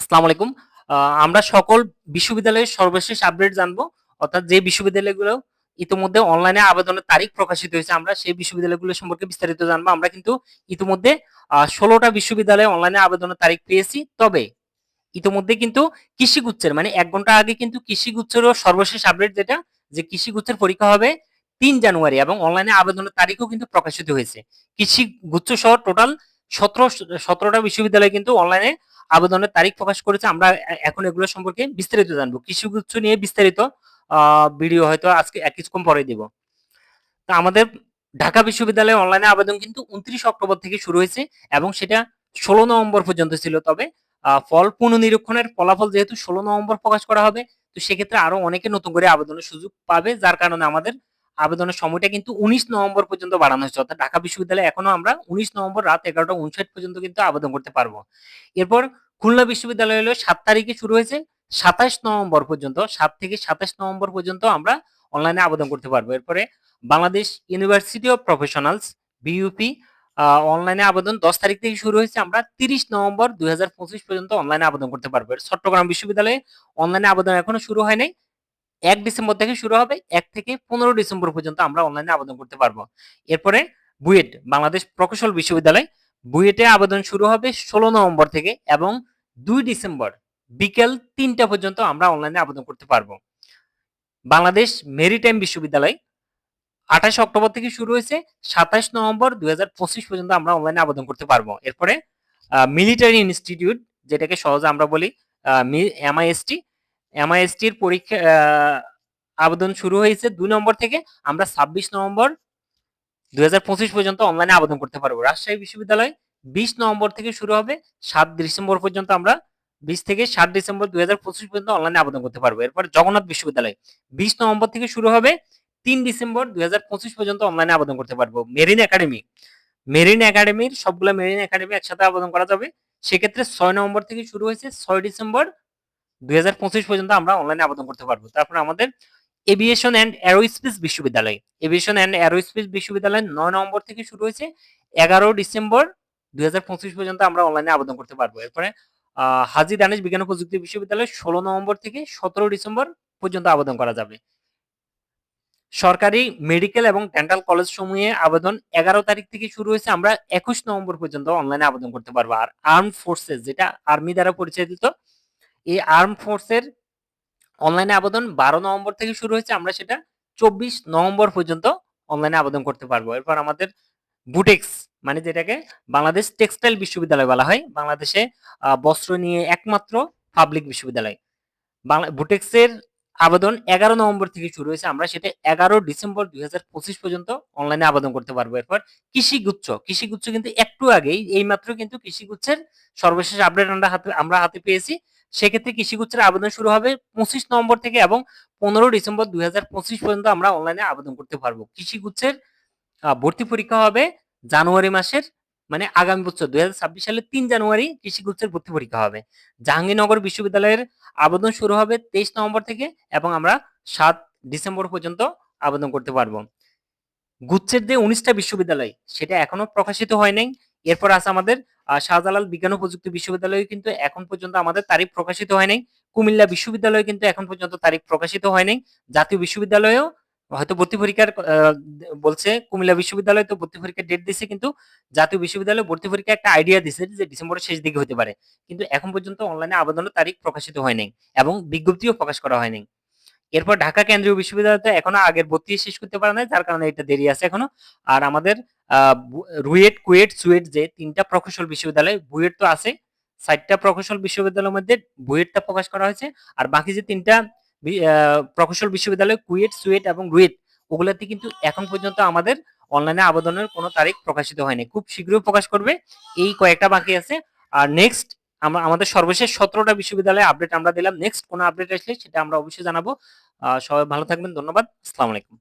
আসসালামু আলাইকুম। আমরা সকল বিশ্ববিদ্যালয়ের সর্বশেষ আপডেট জানব। অর্থাৎ যে বিশ্ববিদ্যালয়গুলো ইতিমধ্যে অনলাইনে আবেদনের তারিখ প্রকাশিত হয়েছে, আমরা সেই বিশ্ববিদ্যালয়গুলো সম্পর্কে বিস্তারিত জানব। আমরা কিন্তু ইতিমধ্যে আ ১৬ টা বিশ্ববিদ্যালয়ে অনলাইনে আবেদনের তারিখ পেয়েছি। তবে ইতিমধ্যে কিন্তু কৃষিগুচ্ছের মানে এক ঘণ্টা আগে কিন্তু কৃষিগুচ্ছেরও সর্বশেষ আপডেট যেটা, যে কৃষিগুচ্ছের পরীক্ষা হবে তিন জানুয়ারি এবং অনলাইনে আবেদনের তারিখও কিন্তু প্রকাশিত হয়েছে। কৃষিগুচ্ছ সহ টোটাল ১৭ ১৭ টা বিশ্ববিদ্যালয় কিন্তু অনলাইনে আবেদনের তারিখ প্রকাশ করেছে। আমরা এখন এগুলো সম্পর্কে বিস্তারিত জানব। কৃষিগুচ্ছ নিয়ে বিস্তারিত ভিডিও হয়তো আজকে কিছুক্ষণ পরেই দিব। তো আমাদের ঢাকা বিশ্ববিদ্যালয়ে অনলাইনে আবেদন কিন্তু ২৯ অক্টোবর থেকে শুরু হয়েছে এবং সেটা ১৬ নভেম্বর পর্যন্ত ছিল। তবে ফল পুনঃনিরীক্ষণের ফলাফল যেহেতু ১৬ নভেম্বর প্রকাশ করা হবে, তো সেক্ষেত্রে আরও অনেকে নতুন করে আবেদনের সুযোগ পাবে। যার কারণে আমাদের আবেদনের সময়টা কিন্তু ১৯ নভেম্বর পর্যন্ত বাড়ানো হয়েছে। অর্থাৎ ঢাকা বিশ্ববিদ্যালয়ে এখনও আমরা ১৯ নভেম্বর রাত ১১টা ৫৯ পর্যন্ত কিন্তু আবেদন করতে পারব। এরপর খুলনা বিশ্ববিদ্যালয় হলো সাত তারিখে শুরু হয়েছে। ২৭ নভেম্বর পর্যন্ত, সাত থেকে ২৭ নভেম্বর পর্যন্ত আমরা অনলাইনে আবেদন করতে পারব। এরপরে Bangladesh university of professionals BUP অনলাইনে আবেদন ১০ তারিখ থেকে শুরু হয়েছে। আমরা ৩০ নভেম্বর ২০২৫ পর্যন্ত অনলাইনে আবেদন করতে পারব। চট্টগ্রাম বিশ্ববিদ্যালয়ে অনলাইনে আবেদন এখনও শুরু হয় নাই। ১ ডিসেম্বর থেকে শুরু হবে। এক থেকে ১৫ ডিসেম্বর পর্যন্ত আমরা অনলাইনে আবেদন করতে পারব। এরপরে বুয়েট, বাংলাদেশ প্রকৌশল বিশ্ববিদ্যালয়। বুয়েটে আবেদন শুরু হবে ১৬ নভেম্বর থেকে এবং দুই ডিসেম্বর বিকেল তিনটা পর্যন্ত আমরা অনলাইনে আবেদন করতে পারব। বাংলাদেশ মেরিটাইম বিশ্ববিদ্যালয় ২৮ অক্টোবর থেকে শুরু হয়েছে। ২৭ নভেম্বর ২০২৫ পর্যন্ত আমরা অনলাইনে আবেদন করতে পারব। এরপরে মিলিটারি ইনস্টিটিউট যেটাকে সহজে আমরা বলি এমআইএসটি। এমআইএসটির পরীক্ষা আবেদন শুরু হয়েছে ২ নম্বর থেকে। আমরা ২৬ নভেম্বর ২০২৫ পর্যন্ত অনলাইনে আবেদন করতে পারব। রাজশাহী বিশ্ববিদ্যালয় ২০ নভেম্বর থেকে শুরু হবে। ৭ ডিসেম্বর পর্যন্ত আমরা ২০ থেকে ৭ ডিসেম্বর ২০২৫ পর্যন্ত অনলাইনে আবেদন করতে পারব। এরপর জগন্নাথ বিশ্ববিদ্যালয় ২০ নভেম্বর থেকে শুরু হবে। ৩ ডিসেম্বর ২০২৫ পর্যন্ত অনলাইনে আবেদন করতে পারব। মেরিন একাডেমি, মেরিন একাডেমির সবগুলা মেরিন একাডেমি একসাথে আবেদন করা যাবে। সেক্ষেত্রে ৬ নভেম্বর থেকে শুরু হয়েছে। ৬ ডিসেম্বর ২০২৫ পর্যন্ত আমরা অনলাইনে আবেদন করতে পারব। তারপর আমাদের এভিয়েশন অ্যান্ড এরোস্পেস বিশ্ববিদ্যালয়। এভিয়েশন অ্যান্ড এরোস্পেস বিশ্ববিদ্যালয় ৯ নভেম্বর থেকে শুরু হয়েছে। ১১ ডিসেম্বর ২০২৫ পর্যন্ত আমরা অনলাইনে আবেদন করতে পারব। এরপরে হাজী দানেশ বিজ্ঞান প্রযুক্তি বিশ্ববিদ্যালয় ১৬ নভেম্বর থেকে ১৭ ডিসেম্বর পর্যন্ত আবেদন করা যাবে। সরকারি মেডিকেল এবং ডেন্টাল কলেজ সমূহে আবেদন ১১ তারিখ থেকে শুরু হয়েছে। আমরা ২১ নভেম্বর পর্যন্ত অনলাইনে আবেদন করতে পারব। আর আর্মড ফোর্সেস যেটা আর্মি দ্বারা পরিচালিত, এই আর্মড ফোর্সের অনলাইনে আবেদন ১২ নভেম্বর থেকে শুরু হয়েছে। আমরা সেটা ২৪ নভেম্বর পর্যন্ত অনলাইনে আবেদন করতে পারব। এরপর আমাদের বুটেক্স মানে যেটাকে বাংলাদেশ টেক্সটাইল বিশ্ববিদ্যালয় বলা হয়। বাংলাদেশে বস্ত্র নিয়ে একমাত্র পাবলিক বিশ্ববিদ্যালয়। বুটেক্সের আবেদন ১১ নভেম্বর থেকে শুরু হয়েছে। আমরা সেটা ১১ ডিসেম্বর ২০২৫ পর্যন্ত অনলাইনে আবেদন করতে পারব। এরপর কৃষিগুচ্ছ, কৃষিগুচ্ছ কিন্তু একটু আগেই এইমাত্র কিন্তু কৃষিগুচ্ছের সর্বশেষ আপডেট আমরা হাতে আমরা হাতে পেয়েছি। সেক্ষেত্রে কৃষিগুচ্ছের আবেদন শুরু হবে ২৫ নভেম্বর থেকে এবং ১৫ ডিসেম্বর ২০২৫ পর্যন্ত আমরা অনলাইনে আবেদন করতে পারব। কৃষিগুচ্ছের ভর্তি পরীক্ষা হবে জানুয়ারি মাসের মানে আগামী বছর ২০২৬ সালের তিন জানুয়ারি কৃষিগুচ্ছের ভর্তি পরীক্ষা হবে। জাহাঙ্গীরনগর বিশ্ববিদ্যালয়ের আবেদন শুরু হবে ২৩ নভেম্বর থেকে এবং আমরা সাত ডিসেম্বর পর্যন্ত আবেদন করতে পারব। গুচ্ছের যে উনিশটা বিশ্ববিদ্যালয়, সেটা এখনও প্রকাশিত হয় নাই। এরপর আছে আমাদের শাহজালাল বিজ্ঞান ও প্রযুক্তি বিশ্ববিদ্যালয় কিন্তু এখন পর্যন্ত আমাদের তারিখ প্রকাশিত হয় নাই। কুমিল্লা বিশ্ববিদ্যালয় কিন্তু এখন পর্যন্ত তারিখ প্রকাশিত হয় নাই। জাতীয় বিশ্ববিদ্যালয়েও হয়তো ভর্তি পরীক্ষার বলছে, কুমিল্লা বিশ্ববিদ্যালয় তো ভর্তি পরীক্ষার ডেট দিছে কিন্তু জাতীয় বিশ্ববিদ্যালয় ভর্তি পরীক্ষা একটা আইডিয়া দিছে যে ডিসেম্বরের শেষ দিকে হতে পারে। কিন্তু এখন পর্যন্ত অনলাইনে আবেদনের তারিখ প্রকাশিত হয় নাই এবং বিজ্ঞপ্তিও প্রকাশ করা হয় নাই। এরপর ঢাকা কেন্দ্রীয় বিশ্ববিদ্যালয় তো এখনও আগের ভর্তি শেষ করতে পারে নাই। যার কারণে এটা দেরি আছে এখনও। আর আমাদের রুয়েট, কুয়েট, সুয়েট যে তিনটা প্রকৌশল বিশ্ববিদ্যালয়, বুয়েট তো আছে। ৪ প্রকৌশল বিশ্ববিদ্যালয়ের মধ্যে বুয়েটটা প্রকাশ করা হয়েছে। আর বাকি যে ৩ টা বি আ প্রকৌশল বিশ্ববিদ্যালয় কুয়েট, সুয়েট এবং রুয়েট ওগুলাতে কিন্তু এখন পর্যন্ত আমাদের অনলাইনে আবেদনের কোনো তারিখ প্রকাশিত হয়নি। খুব শীঘ্রই প্রকাশ করবে। এই কয়েকটা বাকি আছে। আর নেক্সট আমরা, আমাদের সর্বশেষ ১৭ টা বিশ্ববিদ্যালয়ে আপডেট আমরা দিলাম। নেক্সট কোনো আপডেট আসলে সেটা আমরা অবশ্যই জানাব। সবাই ভালো থাকবেন। ধন্যবাদ। আসসালামু আলাইকুম।